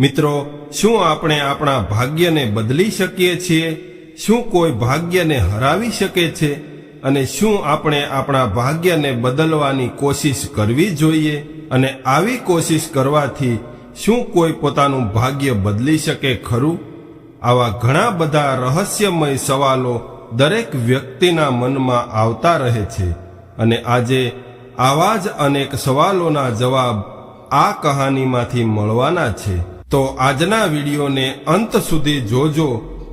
મિત્રો, શું આપણે આપણા ભાગ્યને બદલી શકીએ છીએ? શું કોઈ ભાગ્યને હરાવી શકે છે? અને શું આપણે આપણા ભાગ્યને બદલવાની કોશિશ કરવી જોઈએ? અને આવી કોશિશ કરવાથી શું કોઈ પોતાનું ભાગ્ય બદલી શકે ખરું? આવા ઘણા બધા રહસ્યમય સવાલો દરેક વ્યક્તિના મનમાં આવતા રહે છે. અને આજે આવા જ અનેક સવાલોના જવાબ આ કહાનીમાંથી મળવાના છે. તો આજના વિડીયોને અંત સુધી જોજો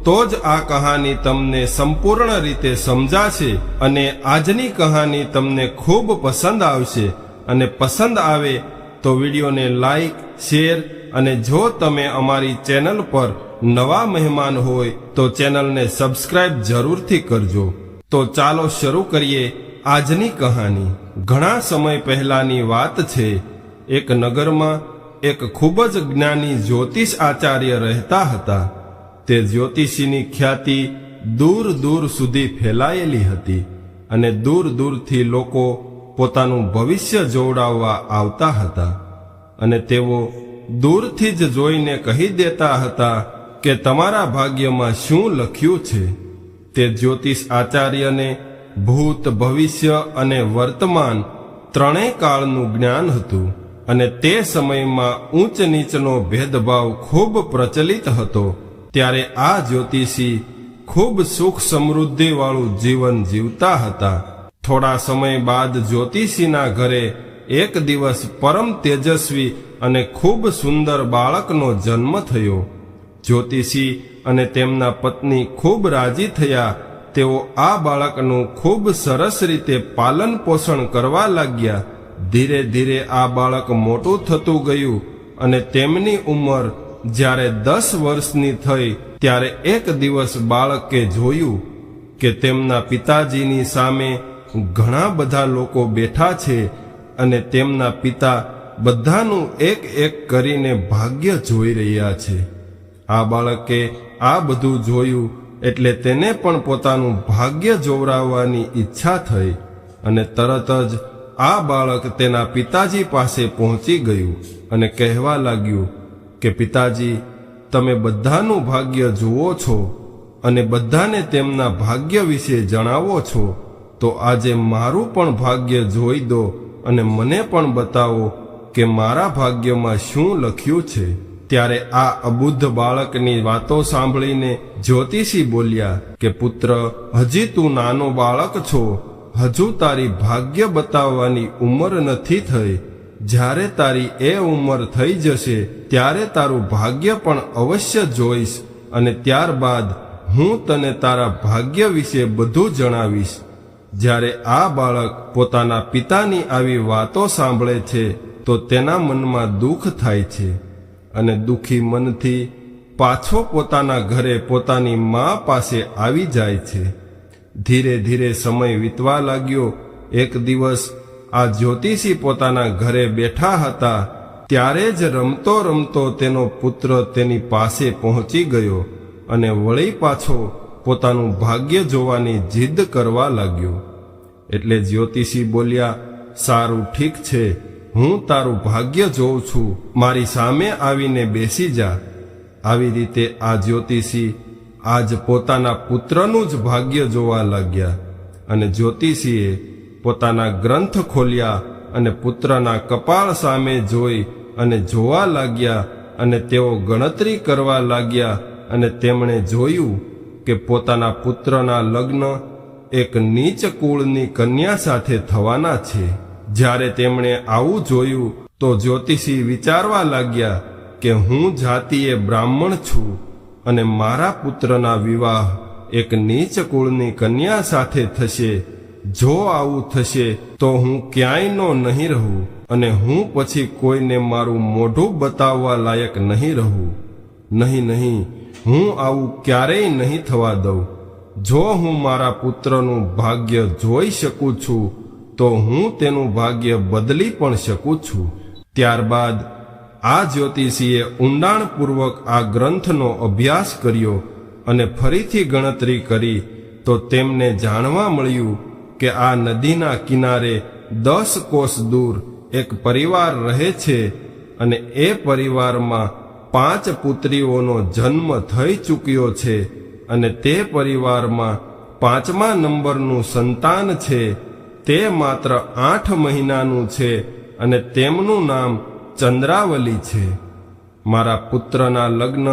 તો જ આ કહાની તમને સંપૂર્ણ રીતે સમજાશે અને આજની કહાની તમને ખૂબ પસંદ આવશે. અને પસંદ આવે તો વિડીયોને લાઈક, શેર અને જો તમે અમારી ચેનલ પર નવા મહેમાન હોય તો ચેનલને સબસ્ક્રાઇબ જરૂરથી કરજો. તો ચાલો શરૂ કરીએ આજની કહાની. ઘણા સમય પહેલાની વાત છે. એક નગરમાં એક ખૂબ જ જ્ઞાની જ્યોતિષ આચાર્ય રહેતા હતા. તે જ્યોતિષીની ખ્યાતિ દૂર દૂર સુધી ફેલાયેલી હતી અને દૂર દૂરથી લોકો પોતાનું ભવિષ્ય જોવડાવવા આવતા હતા. અને તેઓ દૂરથી જ જોઈને કહી દેતા હતા કે તમારા ભાગ્યમાં શું લખ્યું છે? તે જ્યોતિષ આચાર્યને ભૂત, ભવિષ્ય અને વર્તમાન ત્રણેય કાળનું જ્ઞાન હતું. અને તે સમયમાં ઊંચ નીચનો ભેદભાવ ખૂબ પ્રચલિત હતો, ત્યારે આ જ્યોતિષી ખૂબ સુખ સમૃદ્ધિવાળું જીવન જીવતા હતા. થોડા સમય બાદ જ્યોતિષીના ઘરે એક દિવસ પરમ તેજસ્વી અને ખૂબ સુંદર બાળકનો જન્મ થયો. જ્યોતિષી અને તેમના પત્ની ખૂબ રાજી થયા. તેઓ આ બાળકનું ખૂબ સરસ રીતે પાલન પોષણ કરવા લાગ્યા. ધીરે ધીરે આ બાળક મોટું થતું ગયું અને તેમની ઉંમર જ્યારે દસ વર્ષની થઈ ત્યારે એક દિવસ બાળકે જોયું કે તેમના પિતાજીની સામે ઘણા બધા લોકો બેઠા છે અને તેમના પિતા બધાનું એક એક કરીને ભાગ્ય જોઈ રહ્યા છે. આ બાળકે આ બધું જોયું એટલે તેને પણ પોતાનું ભાગ્ય જોવરાવવાની ઈચ્છા થઈ અને તરત જ આ બાળક તેના પિતાજી પાસે પહોંચી ગયું અને કહેવા લાગ્યું કે, પિતાજી, તમે બધાનું ભાગ્ય જુઓ છો અને બધાને તેમના ભાગ્ય વિશે જણાવો છો, તો આજે મારું પણ ભાગ્ય જોઈ દો અને મને પણ બતાવો કે મારા ભાગ્યમાં શું લખ્યું છે. ત્યારે આ અબુદ્ધ બાળકની વાતો સાંભળીને જ્યોતિષી બોલ્યા કે, પુત્ર, હજી તું નાનો બાળક છો હજુ તારી ભાગ્ય બતાવવાની ઉંમર નથી થઈ. જ્યારે તારી એ ઉંમર થઈ જશે, ત્યારે તારું ભાગ્ય પણ અવશ્ય જોઈશ અને ત્યારબાદ હું તને તારા ભાગ્ય વિશે બધું જણાવીશ. જ્યારે આ બાળક પોતાના પિતાની આવી વાતો સાંભળે છે, તો તેના મનમાં દુઃખ થાય છે અને દુઃખી મનથી પાછો પોતાના ઘરે પોતાની મા પાસે આવી જાય છે. ધીરે ધીરે સમય વીતવા લાગ્યો. એક દિવસ આ જ્યોતિષી પોતાના ઘરે બેઠા હતા. ત્યારે જ રમતો રમતો તેનો પુત્ર તેની પાસે પહોંચી ગયો અને વળી પાછો પોતાનું ભાગ્ય જોવાની જીદ કરવા લાગ્યો. એટલે જ્યોતિષી બોલ્યા, સારું, ઠીક છે. હું તારું ભાગ્ય જોઉં છું. મારી સામે આવીને બેસી જા. આવી રીતે આ જ્યોતિષી આજ પોતાના પુત્રનું જ ભાગ્ય જોવા લાગ્યા અને જ્યોતિષીએ પોતાના ગ્રંથ ખોલ્યા અને પુત્રના કપાળ સામે જોઈ અને જોવા લાગ્યા અને તેઓ ગણતરી કરવા લાગ્યા અને તેમણે જોયું કે પોતાના પુત્રના લગ્ન એક નીચ કુળની કન્યા સાથે થવાના છે. જ્યારે તેમણે આવું જોયું તો જ્યોતિષી વિચારવા લાગ્યા કે હું જાતિએ બ્રાહ્મણ છું. અને મારા પુત્રના વિવાહ એક નીચ કુળની કન્યા સાથે થશે. જો આવું થશે, તો હું ક્યાંયનો નહીં રહું અને હું પછી કોઈને મારું મોઢું બતાવવા લાયક નહીં રહું. નહીં નહીં, હું આવું ક્યારેય નહીં થવા દઉં. જો હું મારા પુત્રનું ભાગ્ય જોઈ શકું છું, તો હું તેનું ભાગ્ય બદલી પણ શકું છું. ત્યારબાદ આ જ્યોતિષીએ ઊંડાણપૂર્વક આ ગ્રંથનો અભ્યાસ કર્યો અને ફરીથી ગણતરી કરી તો તેમને જાણવા મળ્યું કે આ નદીના કિનારે દસ કોસ દૂર એક પરિવાર રહે છે અને એ પરિવારમાં પાંચ પુત્રીઓનો જન્મ થઈ ચૂક્યો છે અને તે પરિવારમાં પાંચમા નંબરનું સંતાન છે. તે માત્ર આઠ મહિનાનું છે અને તેમનું નામ ચંદ્રાવલી છે. મારા પુત્રના લગ્ન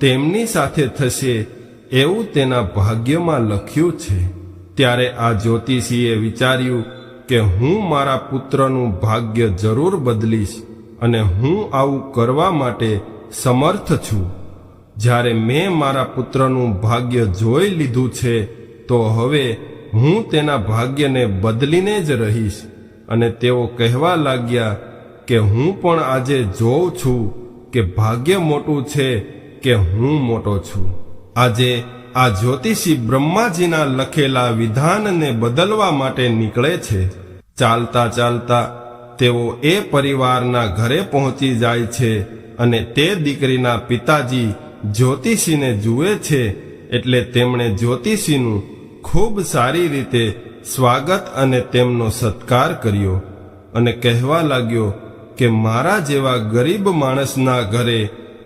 તેમની સાથે થશે એવું તેના ભાગ્યમાં લખ્યું છે. ત્યારે આ જ્યોતિષીએ વિચાર્યું કે હું મારા પુત્રનું ભાગ્ય જરૂર બદલીશ અને હું આવું કરવા માટે સમર્થ છું. જ્યારે મેં મારા પુત્રનું ભાગ્ય જોઈ લીધું છે, તો હવે હું તેના ભાગ્યને બદલીને જ રહીશ. અને તેઓ કહેવા લાગ્યા કે હું પણ આજે જોઉં છું કે ભાગ્ય મોટું છે કે હું મોટો છું. આજે આ જ્યોતિષી બ્રહ્માજીના લખેલા વિધાનને બદલવા માટે નીકળે છે. ચાલતા ચાલતા તેઓ એ પરિવારના ઘરે પહોંચી જાય છે અને તે દીકરીના પિતાજી જ્યોતિષીને જુએ છે એટલે તેમણે જ્યોતિષીનું ખૂબ સારી રીતે સ્વાગત અને તેમનો સત્કાર કર્યો અને કહેવા લાગ્યો કે મારા જેવા ગરીબ માણસના ઘરે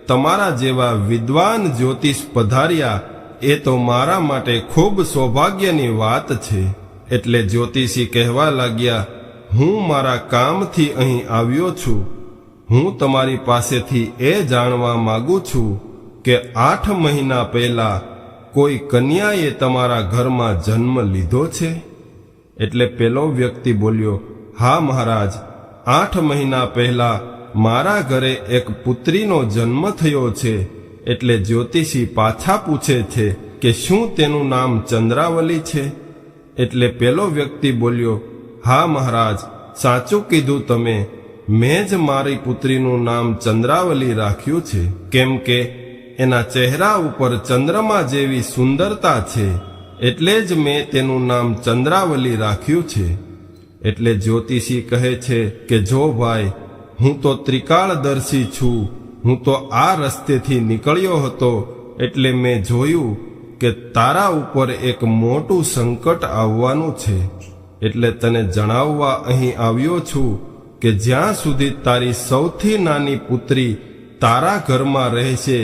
તમારા જેવા વિદ્વાન જ્યોતિષ પધાર્યા, એ તો મારા માટે ખૂબ સૌભાગ્યની વાત છે. એટલે જ્યોતિષી કહેવા લાગ્યા, હું મારા કામથી અહીં આવ્યો છું. હું તમારી પાસેથી એ જાણવા માગું છું કે આઠ મહિના પહેલા કોઈ કન્યાએ તમારા ઘરમાં જન્મ લીધો છે? એટલે પેલો વ્યક્તિ બોલ્યો, હા મહારાજ આઠ મહિના પહેલા મારા ઘરે એક પુત્રીનો જન્મ થયો છે, એટલે જ્યોતિષી પાછા પૂછે છે કે શું તેનું નામ ચંદ્રાવલી છે? એટલે પેલો વ્યક્તિ બોલ્યો, હા મહારાજ, સાચું કીધું તમે. મેં જ મારી પુત્રીનું નામ ચંદ્રાવલી રાખ્યું છે. કેમ કે એના ચહેરા ઉપર ચંદ્રમા જેવી સુંદરતા છે, એટલે જ મેં તેનું નામ ચંદ્રાવલી રાખ્યું છે. એટલે જ્યોતિષી કહે છે કે, જો ભાઈ, હું તો ત્રિકાળદર્શી છું, હું તો આ રસ્તેથી નીકળ્યો હતો, એટલે મેં જોયું કે તારા ઉપર એક મોટું સંકટ આવવાનું છે. એટલે તને જણાવવા અહીં આવ્યો છું કે, જ્યાં સુધી તારી સૌથી નાની પુત્રી તારા ઘરમાં રહેશે,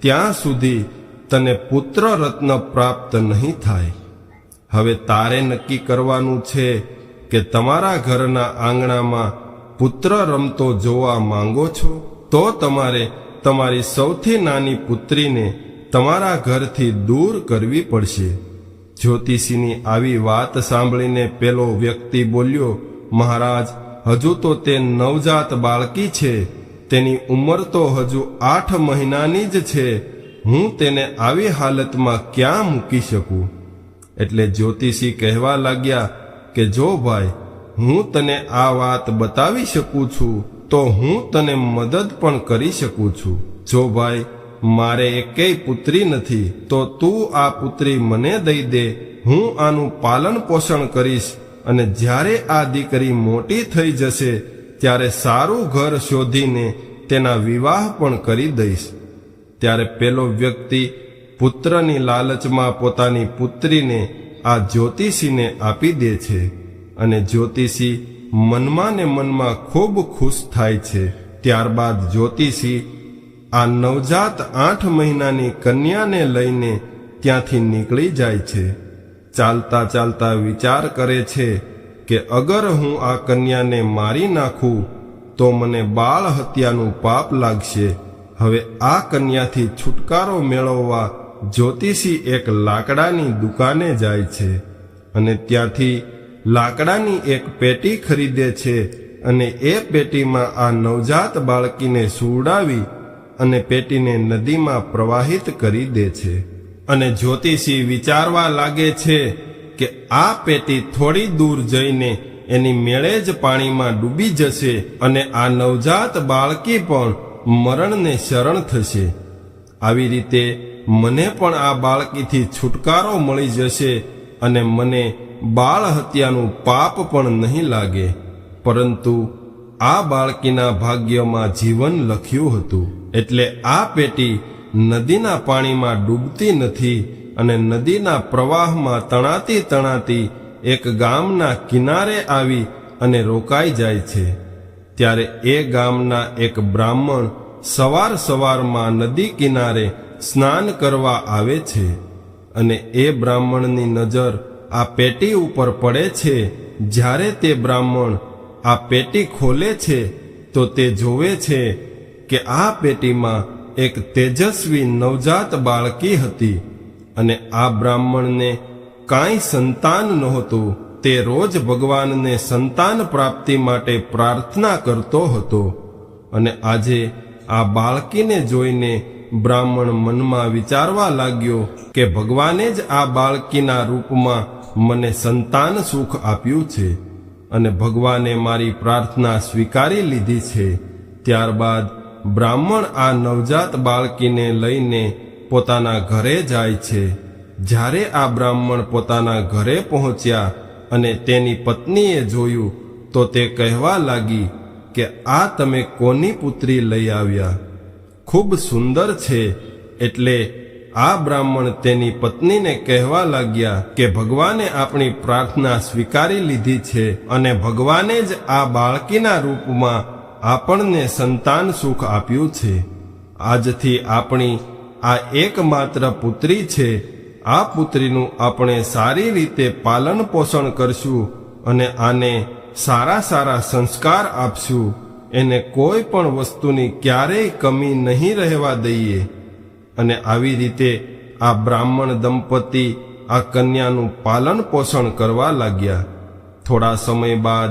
ત્યાં સુધી તને પુત્ર રત્ન પ્રાપ્ત નહીં થાય. હવે તારે નક્કી કરવાનું છે કે તમારા ઘરના આંગણામાં પુત્ર રમતો જોવા માંગો છો? તો તમારે તમારી સૌથી નાની પુત્રીને તમારા ઘરથી દૂર કરવી પડશે. જ્યોતિષીની આવી વાત સાંભળીને પેલો વ્યક્તિ બોલ્યો, મહારાજ, હજુ તો તે નવજાત બાળકી છે. તેની ઉંમર તો હજુ આઠ મહિનાની જ છે. હું તેને આવી હાલતમાં ક્યાં મૂકી શકું? એટલે જ્યોતિષી કહેવા લાગ્યા કે જો ભાઈ, હું તને આ વાત બતાવી શકું છું, તો હું તને મદદ પણ કરી શકું છું. જો ભાઈ, મારે એકેય પુત્રી નથી, તો તું આ પુત્રી મને દઈ દે, હું આનું પાલન પોષણ કરીશ. અને જ્યારે આ દીકરી મોટી થઈ જશે, ત્યારે સારું ઘર શોધીને તેના વિવાહ પણ કરી દઈશ. ત્યારે પેલો વ્યક્તિ પુત્રની લાલચમાં પોતાની પુત્રીને આ જ્યોતિષીને આપી દે છે અને જ્યોતિષી મનમાં ને મનમાં ખૂબ ખુશ થાય છે. ત્યારબાદ જ્યોતિષી આ નવજાત આઠ મહિનાની કન્યાને લઈને ત્યાંથી નીકળી જાય છે. ચાલતા ચાલતા વિચાર કરે છે કે અગર હું આ કન્યાને મારી નાખું, તો મને બાળ હત્યાનું પાપ લાગશે. હવે આ કન્યાથી છુટકારો મેળવવા જ્યોતિષી એક લાકડાની દુકાને જાય છે અને ત્યાંથી લાકડાની એક પેટી ખરીદે છે અને એ પેટીમાં આ નવજાત બાળકીને સુવડાવી અને પેટીને નદીમાં પ્રવાહિત કરી દે છે. અને જ્યોતિષી વિચારવા લાગે છે કે આ પેટી થોડી દૂર જઈને એની મેળે જ પાણીમાં ડૂબી જશે અને આ નવજાત બાળકી પણ મરણને શરણ થશે. આવી રીતે મને પણ આ બાળકીથી છુટકારો મળી જશે અને મને બાળ હત્યાનું પાપ પણ નહીં લાગે. પરંતુ આ બાળકીના ભાગ્યમાં જીવન લખ્યું હતું. એટલે આ પેટી નદીના પાણીમાં ડૂબતી નથી અને નદીના પ્રવાહમાં તણાતી તણાતી એક ગામના કિનારે આવી અને રોકાઈ જાય છે. ત્યારે એ ગામના એક બ્રાહ્મણ સવાર સવારમાં નદી કિનારે સ્નાન કરવા આવે છે અને એ બ્રાહ્મણની નજર આ પેટી ઉપર પડે છે. જ્યારે તે બ્રાહ્મણ આ પેટી ખોલે છે, તો તે જોવે છે કે આ પેટીમાં એક તેજસ્વી નવજાત બાળકી હતી અને આ બ્રાહ્મણને કાંઈ સંતાન નહોતું. તે રોજ ભગવાનને સંતાન પ્રાપ્તિ માટે પ્રાર્થના કરતો હતો અને આજે આ બાળકીને જોઈને બ્રાહ્મણ મનમાં વિચારવા લાગ્યો કે ભગવાને જ આ બાળકીના રૂપમાં મને સંતાન સુખ આપ્યું છે અને ભગવાને મારી પ્રાર્થના સ્વીકારી લીધી છે. ત્યારબાદ બ્રાહ્મણ આ નવજાત બાળકીને લઈને પોતાના ઘરે જાય છે. જ્યારે આ બ્રાહ્મણ પોતાના ઘરે પહોંચ્યા અને તેની પત્નીએ જોયું તો તે કહેવા લાગી કે આ તમે કોની પુત્રી લઈ આવ્યા? ખૂબ સુંદર છે. એટલે આ બ્રાહ્મણ તેની પત્નીને કહેવા લાગ્યા કે ભગવાને આપણી પ્રાર્થના સ્વીકારી લીધી છે અને ભગવાને જ આ બાળકીના રૂપમાં આપણને સંતાન સુખ આપ્યું છે. આજથી આપણી આ એકમાત્ર પુત્રી છે. આ પુત્રીનું આપણે સારી રીતે પાલન પોષણ કરશું અને આને સારા સારા સંસ્કાર આપશું. એને કોઈ પણ વસ્તુની ક્યારેય કમી નહીં રહેવા દઈએ. અને આવી રીતે આ બ્રાહ્મણ દંપતી આ કન્યાનું પાલન પોષણ કરવા લાગ્યા. થોડા સમય બાદ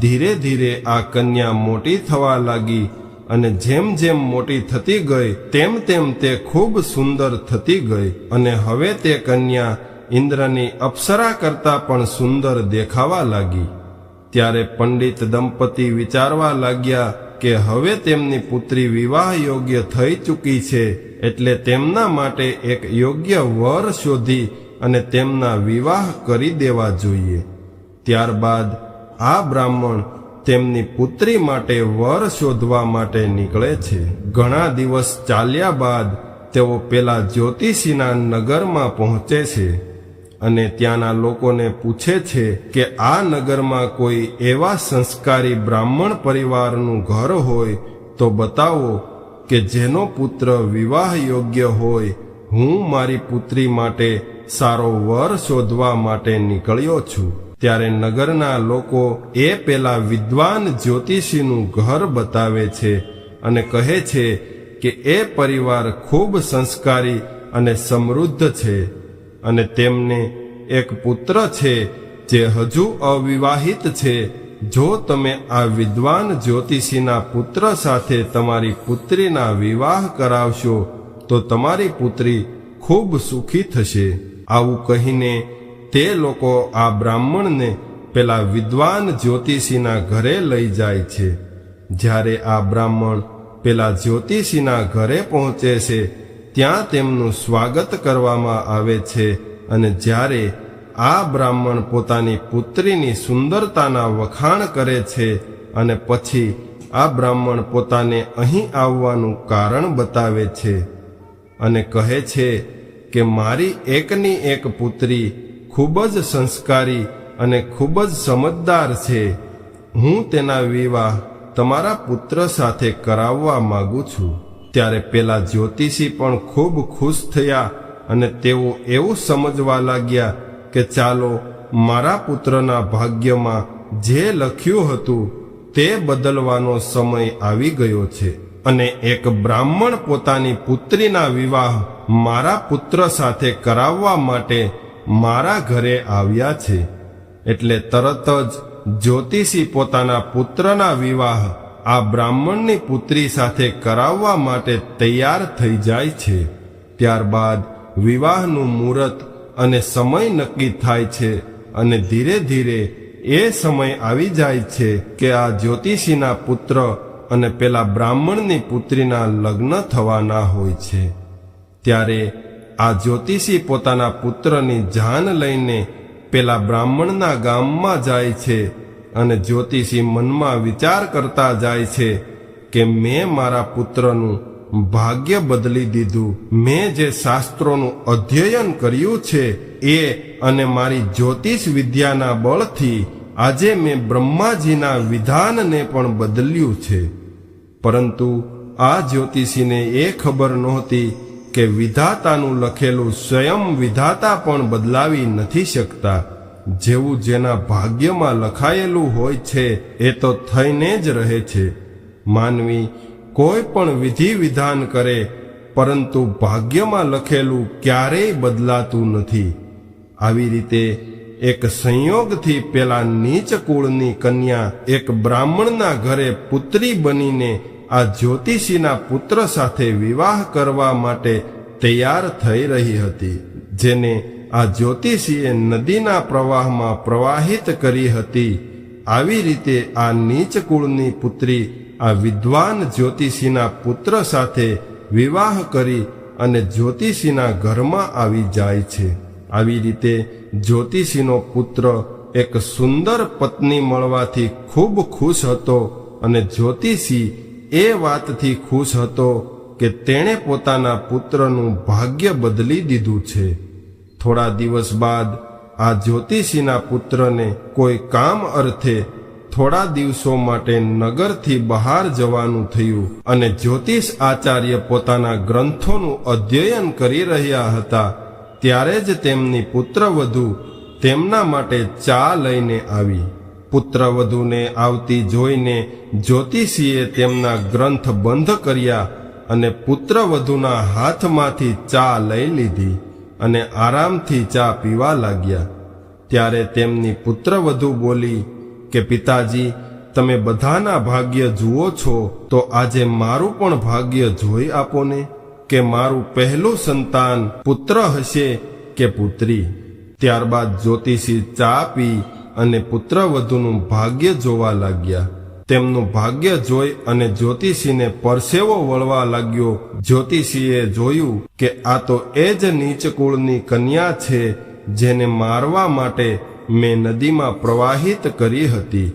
ધીરે ધીરે આ કન્યા મોટી થવા લાગી અને જેમ જેમ મોટી થતી ગઈ, તેમ તેમ તે ખૂબ સુંદર થતી ગઈ. અને હવે તે કન્યા ઇન્દ્રની અપ્સરા કરતાં પણ સુંદર દેખાવા લાગી. ત્યારે પંડિત દંપતી વિચારવા લાગ્યા કે હવે તેમની પુત્રી વિવાહ યોગ્ય થઈ ચૂકી છે એટલે તેમના માટે એક યોગ્ય વર શોધી અને તેમના વિવાહ કરી દેવા જોઈએ. ત્યારબાદ આ બ્રાહ્મણ તેમની પુત્રી માટે વર શોધવા માટે નીકળે છે. ઘણા દિવસ ચાલ્યા બાદ તેઓ પેલા જ્યોતિષીના નગરમાં પહોંચે છે. અને ત્યાંના લોકોને પૂછે છે કે આ નગરમાં કોઈ એવા સંસ્કારી બ્રાહ્મણ પરિવારનું ઘર હોય તો બતાવો કે જેનો પુત્ર વિવાહ યોગ્ય હોય. હું મારી પુત્રી માટે સારો વર શોધવા માટે નીકળ્યો છું. ત્યારે નગરના લોકો એ પેલા વિદ્વાન જ્યોતિષીનું ઘર બતાવે છે અને કહે છે કે એ પરિવાર ખૂબ સંસ્કારી અને સમૃદ્ધ છે. અને તેમને એક પુત્ર છે, જે હજુ અવિવાહિત છે. જો તમે આ વિદ્વાન જ્યોતિષીના પુત્ર સાથે તમારી પુત્રીના વિવાહ કરાવશો, તો તમારી પુત્રી ખૂબ સુખી થશે. આવું કહીને તે લોકો આ બ્રાહ્મણને પેલા વિદ્વાન જ્યોતિષીના ઘરે લઈ જાય છે. જ્યારે આ બ્રાહ્મણ પેલા જ્યોતિષીના ઘરે પહોંચે છે ત્યાં તેમનું સ્વાગત કરવામાં આવે છે અને જ્યારે આ બ્રાહ્મણ પોતાની પુત્રીની સુંદરતાના વખાણ કરે છે અને પછી આ બ્રાહ્મણ પોતાને અહીં આવવાનું કારણ બતાવે છે અને કહે છે કે મારી એકની એક પુત્રી ખૂબ જ સંસ્કારી અને ખૂબ જ સમજદાર છે. હું તેના વિવાહ તમારા પુત્ર સાથે કરાવવા માગું છું. ત્યારે પેલા જ્યોતિષી પણ ખૂબ ખુશ થયા અને તેઓ એવું સમજવા લાગ્યા કે ચાલો, મારા પુત્રના ભાગ્યમાં જે લખ્યું હતું તે બદલવાનો સમય આવી ગયો છે અને એક બ્રાહ્મણ પોતાની પુત્રીના વિવાહ મારા પુત્ર સાથે કરાવવા માટે મારા ઘરે આવ્યા છે. એટલે તરત જ જ્યોતિષી પોતાના પુત્રના વિવાહ આ બ્રાહ્મણની પુત્રી સાથે કરાવવા માટે તૈયાર થઈ જાય છે. ત્યારબાદ વિવાહનું મુહૂર્ત અને સમય નક્કી થાય છે અને ધીરે ધીરે એ સમય આવી જાય છે કે આ જ્યોતિષીના પુત્ર અને પેલા બ્રાહ્મણની પુત્રીના લગ્ન થવાના હોય છે. ત્યારે આ જ્યોતિષી પોતાના પુત્રની જાન લઈને પેલા બ્રાહ્મણના ગામમાં જાય છે અને જ્યોતિષી મનમાં વિચાર કરતા જાય છે કે મેં મારા પુત્રનું ભાગ્ય બદલી દીધું. મેં જે શાસ્ત્રોનું અધ્યયન કર્યું છે એ અને મારી જ્યોતિષ વિદ્યાના બળથી આજે મેં બ્રહ્માજીના વિધાનને પણ બદલ્યું છે. પરંતુ આ જ્યોતિષીને એ ખબર નહોતી કે વિધાતાનું લખેલું સ્વયં વિધાતા પણ બદલાવી નથી શકતા. જેવું જેના ભાગ્યમાં લખાયેલું હોય છે, એ તો થઈને જ રહે છે. માનવી કોઈ પણ વિધિ વિધાન કરે, પરંતુ ભાગ્યમાં લખેલું ક્યારેય બદલાતું નથી. આવી રીતે એક સંયોગથી પેલા નીચ કુળની કન્યા એક બ્રાહ્મણના ઘરે પુત્રી બનીને આ જ્યોતિષીના પુત્ર સાથે વિવાહ કરવા માટે તૈયાર થઈ રહી હતી, જેને આ જ્યોતિષીએ નદીના પ્રવાહમાં પ્રવાહિત કરી હતી. આવી રીતે આ નીચ કુળની પુત્રી આ વિદ્વાન જ્યોતિષીના પુત્ર સાથે વિવાહ કરી અને જ્યોતિષીના ઘરમાં આવી જાય છે. આવી રીતે જ્યોતિષીનો પુત્ર એક સુંદર પત્ની મળવાથી ખૂબ ખુશ હતો અને જ્યોતિષી એ વાતથી ખુશ હતો કે તેણે પોતાના પુત્રનું ભાગ્ય બદલી દીધું છે. થોડા દિવસ બાદ આ જ્યોતિષીના પુત્રને કોઈ કામ અર્થે થોડા દિવસો માટે નગરથી બહાર જવાનું થયું અને જ્યોતિષ આચાર્ય પોતાના ગ્રંથોનું અધ્યયન કરી રહ્યા હતા, ત્યારે જ તેમની પુત્રવધુ તેમના માટે ચા લઈને આવી. પુત્રવધુને આવતી જોઈને જ્યોતિષીએ તેમના ગ્રંથ બંધ કર્યા અને પુત્રવધુના હાથમાંથી ચા લઈ લીધી. અને આરામથી ચા પીવા લાગ્યા. ત્યારે તેમની પુત્રવધુ બોલી કે, પિતાજી, તમે બધાના ભાગ્ય જુઓ છો, તો આજે મારું પણ ભાગ્ય જોઈ આપો ને કે મારું પહેલું સંતાન પુત્ર હશે કે પુત્રી. ત્યારબાદ જ્યોતિષી ચા પી અને પુત્રવધુનું ભાગ્ય જોવા લાગ્યા. તેમનું ભાગ્ય જોઈ અને જ્યોતિષીને પરસેવો વળવા લાગ્યો. જ્યોતિષીએ જોયું કે આ તો એ જ નીચ કુળની કન્યા છે જેને મારવા માટે મેં નદીમાં પ્રવાહિત કરી હતી.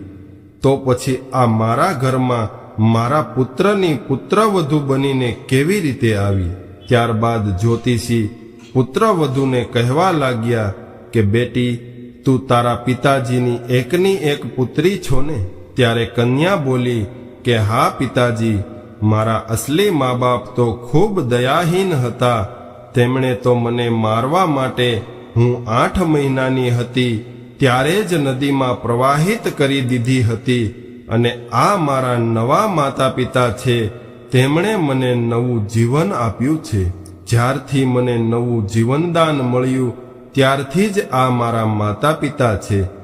તો પછી આ મારા ઘરમાં મારા પુત્રની પુત્રવધુ બનીને કેવી રીતે આવી? ત્યારબાદ જ્યોતિષી પુત્રવધુને કહેવા લાગ્યા કે, બેટી, તું તારા પિતાજીની એકની એક પુત્રી છો ને? ત્યારે કન્યા બોલી કે, હા, પિતાજી, મારા અસલી મા બાપ તો ખૂબ દયાહીન હતા. તેમણે તો મને મારવા માટે હું આઠ મહિનાની હતી, ત્યારે જ નદીમાં પ્રવાહિત કરી દીધી હતી અને આ મારા નવા માતા પિતા છે. તેમણે મને નવું જીવન આપ્યું છે. જ્યારથી મને નવું જીવનદાન મળ્યું, ત્યારથી જ આ મારા માતા પિતા છે.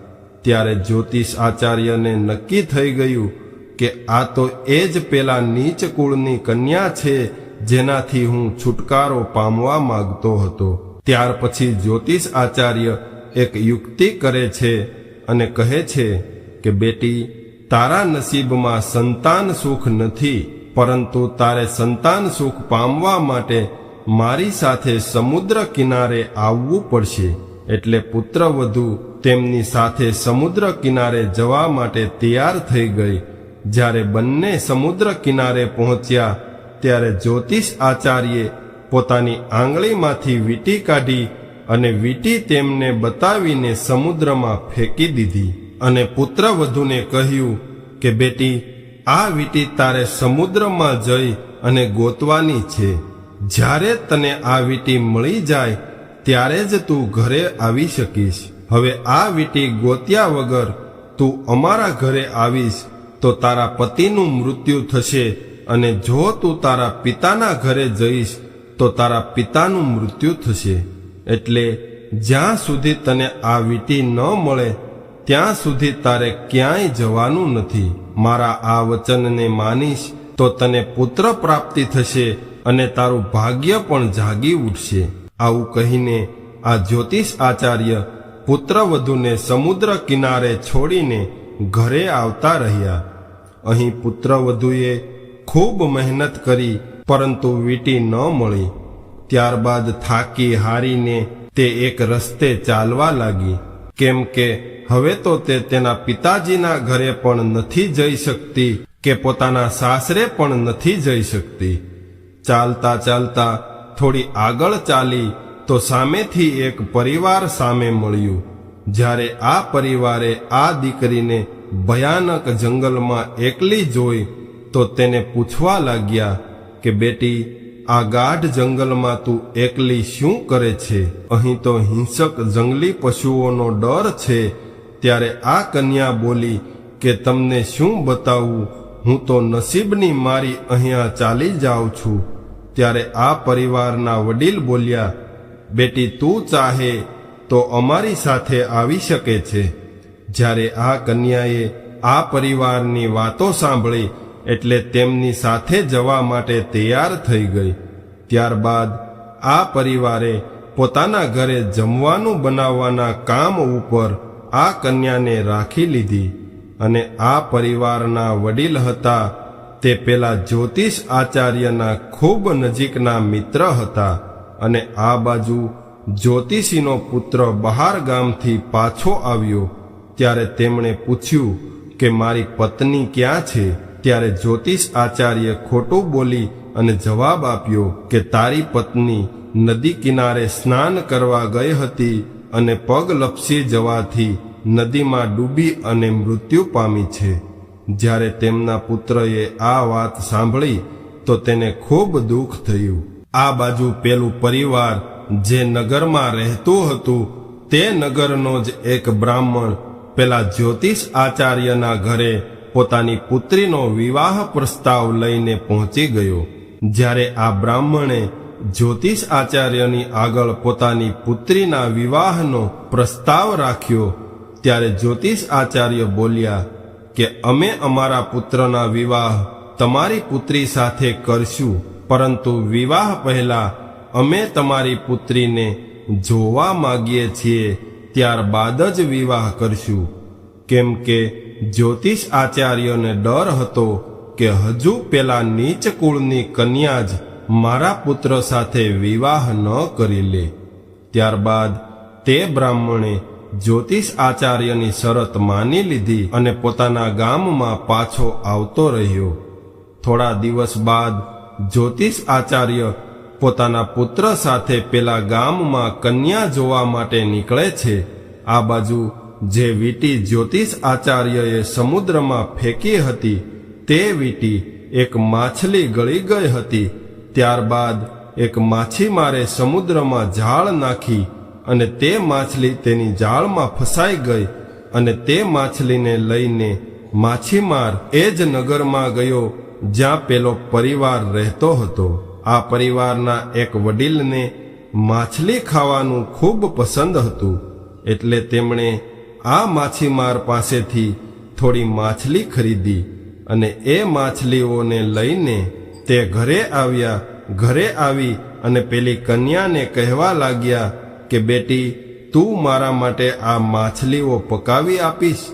ત્યારે જ્યોતિષ આચાર્યને નક્કી થઈ ગયું કે આ તો એ જ પેલા નીચ કુળની કન્યા છે જેનાથી હું છુટકારો પામવા માંગતો હતો. ત્યાર પછી જ્યોતિષ આચાર્ય એક યુક્તિ કરે છે અને કહે છે કે, બેટી, તારા નસીબમાં સંતાન સુખ નથી, પરંતુ તારે સંતાન સુખ પામવા માટે મારી સાથે સમુદ્ર કિનારે આવવું પડશે. એટલે પુત્રવધુ તેમની સાથે સમુદ્ર કિનારે જવા માટે તૈયાર થઈ ગઈ. જ્યારે બંને સમુદ્ર કિનારે પહોંચ્યા, ત્યારે જ્યોતિષ આચાર્યે પોતાની આંગળીમાંથી વીંટી કાઢી અને વીટી તેમને બતાવીને સમુદ્રમાં ફેંકી દીધી. અને પુત્રવધુને કહ્યું કે, બેટી, આ વીટી તારે સમુદ્રમાં જઈ અને ગોતવાની છે. જ્યારે તને આ વીટી મળી જાય ત્યારે જ તું ઘરે આવી શકીશ. હવે આ વીટી ગોત્યા વગર તું અમારા ઘરે આવીશ, તો તારા પતિનું મૃત્યુ થશે અને જો તું તારા પિતાના ઘરે જઈશ, તો તારા પિતાનું મૃત્યુ થશે. એટલે જ્યાં સુધી તને આ વીટી ન મળે, ત્યાં સુધી તારે ક્યાંય જવાનું નથી. મારા આ વચનને માનીશ, તો તને પુત્ર પ્રાપ્તિ થશે અને તારું ભાગ્ય પણ જાગી ઉઠશે. આવું કહીને આ જ્યોતિષ આચાર્ય પુત્રવધુને સમુદ્ર કિનારે છોડીને ઘરે આવતા રહ્યા. અહીં પુત્રવધુએ ખૂબ મહેનત કરી, પરંતુ વીંટી ન મળી. ત્યારબાદ થાકી હારીને તે એક રસ્તે ચાલવા લાગી. કેમ કે હવે તો તે તેના પિતાજીના ઘરે પણ નથી જઈ શકતી કે પોતાના સાસરે પણ નથી જઈ શકતી. ચાલતા ચાલતા થોડી આગળ ચાલી તો સામેથી એક પરિવાર સામે મળ્યું. જ્યારે આ પરિવારે આ દીકરીને ભયાનક જંગલમાં એકલી જોઈ તો તેને પૂછવા લાગ્યા કે, બેટી, આ ગાઢ જંગલમાં તું એકલી શું કરે છે? અહીં તો હિંસક જંગલી પશુઓનો ડર છે. ત્યારે આ કન્યા બોલી કે, તમને શું બતાવું? હું તો નસીબની મારી અહીંયા ચાલી જાઉં છું. ત્યારે આ પરિવારના વડીલ બોલ્યા, બેટી, તું ચાહે તો અમારી સાથે આવી શકે છે. જ્યારે આ કન્યાએ આ પરિવારની વાતો સાંભળી એટલે તેમની સાથે જવા માટે તૈયાર થઈ ગઈ. ત્યારબાદ આ પરિવારે પોતાના ઘરે જમવાનું બનાવવાના કામ ઉપર આ કન્યાને રાખી લીધી અને આ પરિવારના વડીલ હતા તે પેલા જ્યોતિષ આચાર્યના ખૂબ નજીકના મિત્ર હતા અને આ બાજુ જ્યોતિષીનો પુત્ર બહાર ગામથી પાછો આવ્યો ત્યારે તેમણે પૂછ્યું કે મારી પત્ની ક્યાં છે? ત્યારે જ્યોતિષ આચાર્ય ખોટું બોલી અને જવાબ આપ્યો કે તારી પત્ની નદી કિનારે સ્નાન કરવા ગઈ હતી અને પગ લપસી જવાથી નદીમાં ડૂબી અને મૃત્યુ પામી છે. જ્યારે તેમના પુત્રએ આ વાત સાંભળી, તો તેને ખૂબ દુઃખ થયું. આ બાજુ પેલું પરિવાર જે નગરમાં રહેતું હતું, તે નગરનો જ એક બ્રાહ્મણ, પેલા જ્યોતિષ આચાર્યના ઘરે પોતાની પુત્રીનો વિવાહ પ્રસ્તાવ લઈને પહોંચી ગયો. જ્યારે આ બ્રાહ્મણે જ્યોતિષ આચાર્યની આગળ પોતાની પુત્રીના વિવાહનો પ્રસ્તાવ રાખ્યો, ત્યારે જ્યોતિષ આચાર્ય બોલ્યા કે અમે અમારા પુત્રના વિવાહ તમારી પુત્રી સાથે કરશું, પરંતુ વિવાહ પહેલા અમે તમારી પુત્રીને જોવા માગીએ છીએ, ત્યારબાદ જ વિવાહ કરશું. કેમ કે જ્યોતિષ આચાર્યને ડર હતો કે હજુ પેલા નીચ કુળની કન્યા જ મારા પુત્ર સાથે વિવાહ ન કરી લે. ત્યારબાદ તે બ્રાહ્મણે જ્યોતિષ આચાર્યની શરત માની લીધી અને પોતાના ગામમાં પાછો આવતો રહ્યો. થોડા દિવસ બાદ જ્યોતિષ આચાર્ય પોતાના પુત્ર સાથે પેલા ગામમાં કન્યા જોવા માટે નીકળે છે. આ બાજુ જે વીટી જ્યોતિષ આચાર્યએ સમુદ્રમાં ફેંકી હતી, તે વીટી એક માછલી ગળી ગઈ હતી. ત્યારબાદ એક માછીમારે સમુદ્રમાં ઝાળ નાખી અને તે માછલી તેની જાળમાં ફસાઈ ગઈ અને તે માછલીને લઈને માછીમાર એ જ નગરમાં ગયો જ્યાં પેલો પરિવાર રહેતો હતો. આ પરિવારના એક વડીલને માછલી ખાવાનું ખૂબ પસંદ હતું, એટલે તેમણે આ માછીમાર પાસેથી થોડી માછલી ખરીદી અને એ માછલીઓને લઈને તે ઘરે આવ્યા, ઘરે આવી અને પેલી કન્યાને કહેવા લાગ્યા કે બેટી, તું મારા માટે આ માછલીઓ પકાવી આપીશ?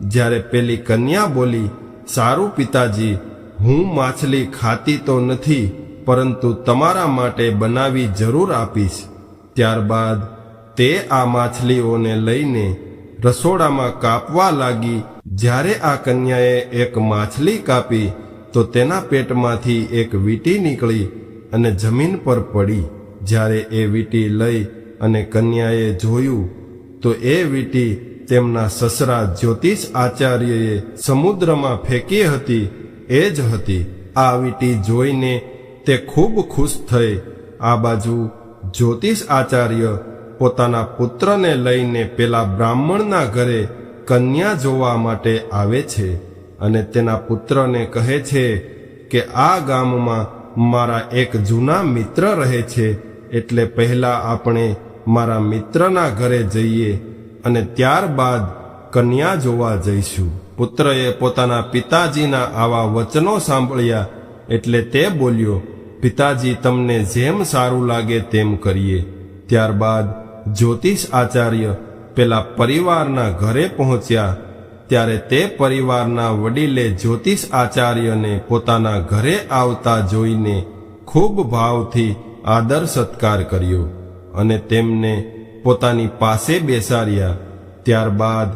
જ્યારે પેલી કન્યા બોલી, સારું પિતાજી, હું માછલી ખાતી તો નથી, પરંતુ તમારા માટે બનાવી જરૂર આપીશ. ત્યારબાદ તે આ માછલીઓને લઈને રસોડામાં કાપવા લાગી. જ્યારે આ કન્યાએ એક માછલી કાપી, તો તેના પેટમાંથી એક વીટી નીકળી અને જમીન પર પડી. જ્યારે એ વીટી લઈ અને કન્યાએ જોયું તો એ વીટી તેમના સસરા જ્યોતિષ આચાર્યએ સમુદ્રમાં ફેંકી હતી, એ જ હતી. આ વીટી જોઈને તે ખૂબ ખુશ થઈ. આ બાજુ જ્યોતિષ આચાર્ય પોતાના પુત્રને લઈને પેલા બ્રાહ્મણના ઘરે કન્યા જોવા માટે આવે છે અને તેના પુત્રને કહે છે કે આ ગામમાં મારા એક જૂના મિત્ર રહે છે. એટલે પહેલા આપણે મારા મિત્રના ઘરે જઈએ અને ત્યારબાદ કન્યા જોવા જઈશું. પુત્રએ પોતાના પિતાજીના આવા વચનો સાંભળ્યા એટલે તે બોલ્યો, પિતાજી, તમને જેમ સારું લાગે તેમ કરીએ. ત્યારબાદ જ્યોતિષ આચાર્ય પેલા પરિવારના ઘરે પહોંચ્યા. ત્યારે તે પરિવારના વડીલે જ્યોતિષ આચાર્યને પોતાના ઘરે આવતા જોઈને ખૂબ ભાવથી આદર સત્કાર કર્યો અને તેમને પોતાની પાસે બેસાડ્યા. ત્યારબાદ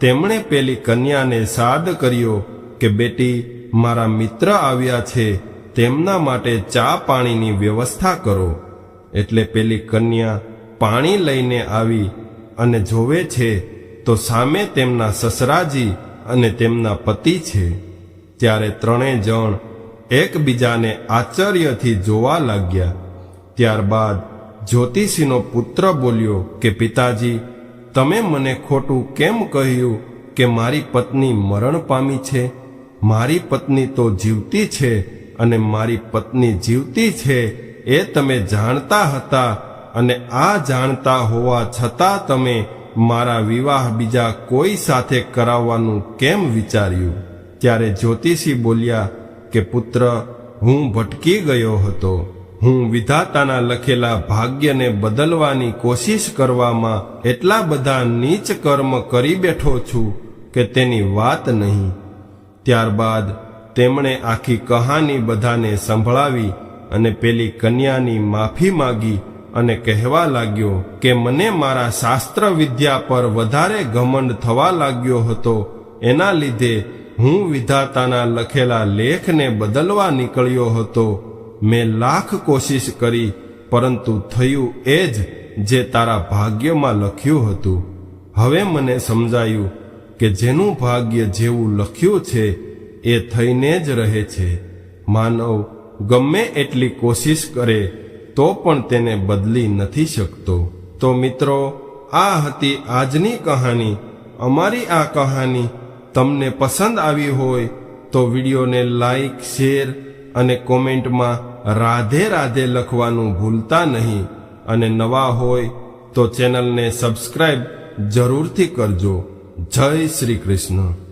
તેમણે પેલી કન્યાને સાદ કર્યો કે, બેટી, મારા મિત્ર આવ્યા છે, તેમના માટે ચા પાણીની વ્યવસ્થા કરો. એટલે પેલી કન્યા પાણી લઈને આવી અને જોવે છે, તો સામે તેમના સસરાજી અને તેમના પતિ છે. ત્યારે ત્રણેય જણ એકબીજાને આશ્ચર્યથી જોવા લાગ્યા. ત્યારબાદ જ્યોતિષીનો પુત્ર બોલ્યો કે, પિતાજી, તમે મને ખોટું કેમ કહ્યું કે મારી પત્ની મરણ પામી છે? મારી પત્ની તો જીવતી છે અને મારી પત્ની જીવતી છે એ તમે જાણતા હતા અને આ જાણતા હોવા છતાં તમે મારા વિવાહ બીજા કોઈ સાથે કરાવવાનું કેમ વિચાર્યું? ત્યારે જ્યોતિષી બોલ્યા કે, પુત્ર, હું ભટકી ગયો હતો. હું વિધાતાના લખેલા ભાગ્યને બદલવાની કોશિશ કરવામાં એટલા બધા નીચ કર્મ કરી બેઠો છું કે તેની વાત નહીં. ત્યારબાદ તેમણે આખી કહાની બધાને સંભળાવી અને પેલી કન્યાની માફી માગી અને કહેવા લાગ્યો કે મને મારા શાસ્ત્ર વિદ્યા પર વધારે ઘમંડ થવા લાગ્યો હતો. એના લીધે હું વિધાતાના લખેલા લેખને બદલવા નીકળ્યો હતો. મેં લાખ કોશિશ કરી, પરંતુ થયું એ જ જે તારા ભાગ્યમાં લખ્યું હતું. હવે મને સમજાયું કે જેનું ભાગ્ય જેવું લખ્યું છે, એ થઈને જ રહે છે. માનવ, ગમે એટલી કોશિશ કરે, તો પણ તેને બદલી નથી શકતો. તો મિત્રો, આ હતી આજની કહાની. અમારી આ કહાની તમને પસંદ આવી હોય તો વિડીયોને લાઈક, શેર અને કોમેન્ટમાં રાધે રાધે લખવાનું ભૂલતા નહીં અને નવા હોય તો ચેનલને સબસ્ક્રાઈબ જરૂરથી કરજો. જય શ્રી કૃષ્ણ.